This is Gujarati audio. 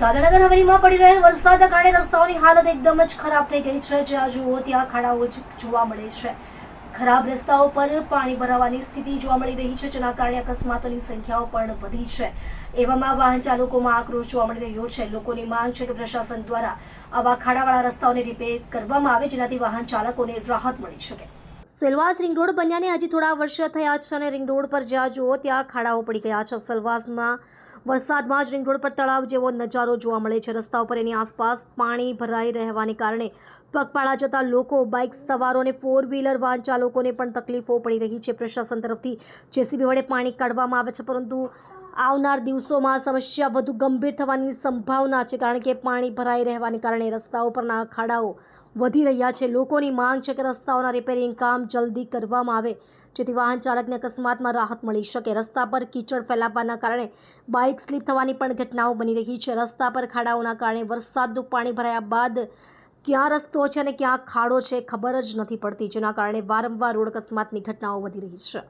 દાદરાનગર હવેલીમાં પડી રહેલ વરસાદના કારણે રસ્તાઓની હાલત એકદમ જ ખરાબ થઈ ગઈ છે, જ્યાં જુઓ ત્યાં ખાડાઓ જોવા મળે છે. ખરાબ રસ્તાઓ પર પાણી ભરાવાની સ્થિતિ જોવા મળી રહી છે, જેના કારણે અકસ્માતોની સંખ્યાઓ પણ વધી છે. એવામાં વાહન ચાલકોમાં આક્રોશ જોવા મળી રહ્યો છે. લોકોની માંગ છે કે પ્રશાસન દ્વારા આવા ખાડાવાળા રસ્તાઓને રિપેર કરવામાં આવે, જેનાથી વાહન ચાલકોને રાહત મળી શકે. સેલવાસ રિંગ રોડ બન્યાને હજી થોડા વર્ષ થયા છે અને રિંગ રોડ પર જ્યાં જુઓ ત્યાં ખાડાઓ પડી ગયા છે. સેલવાસમાં વરસાદમાં જ રિંગ રોડ પર તળાવ જેવો નજારો જોવા મળે છે. રસ્તા ઉપર એની આસપાસ પાણી ભરાઈ રહેવાને કારણે પગપાળા જતા લોકો, બાઇક સવારોને ફોર વ્હીલર વાહન ચાલકોને પણ તકલીફો પડી રહી છે. પ્રશાસન તરફથી જેસીબી વડે પાણી કાઢવામાં આવે છે, પરંતુ આવનાર દિવસોમાં સમસ્યા વધુ ગંભીર થવાની સંભાવના છે, કારણ કે પાણી ભરાઈ રહેવાને કારણે રસ્તાઓ પરના ખાડાઓ વધી રહ્યા છે. લોકોની માંગ છે કે રસ્તાઓના રિપેરિંગ કામ જલ્દી કરવામાં આવે, જેથી વાહન ચાલકને અકસ્માતમાં રાહત મળી શકે. રસ્તા પર કીચડ ફેલાવાના કારણે બાઇક સ્લીપ થવાની પણ ઘટનાઓ બની રહી છે. રસ્તા પર ખાડાઓના કારણે વરસાદનું પાણી ભરાયા બાદ ક્યાં રસ્તો છે અને ક્યાં ખાડો છે ખબર જ નથી પડતી, જેના કારણે વારંવાર રોડ અકસ્માતની ઘટનાઓ વધી રહી છે.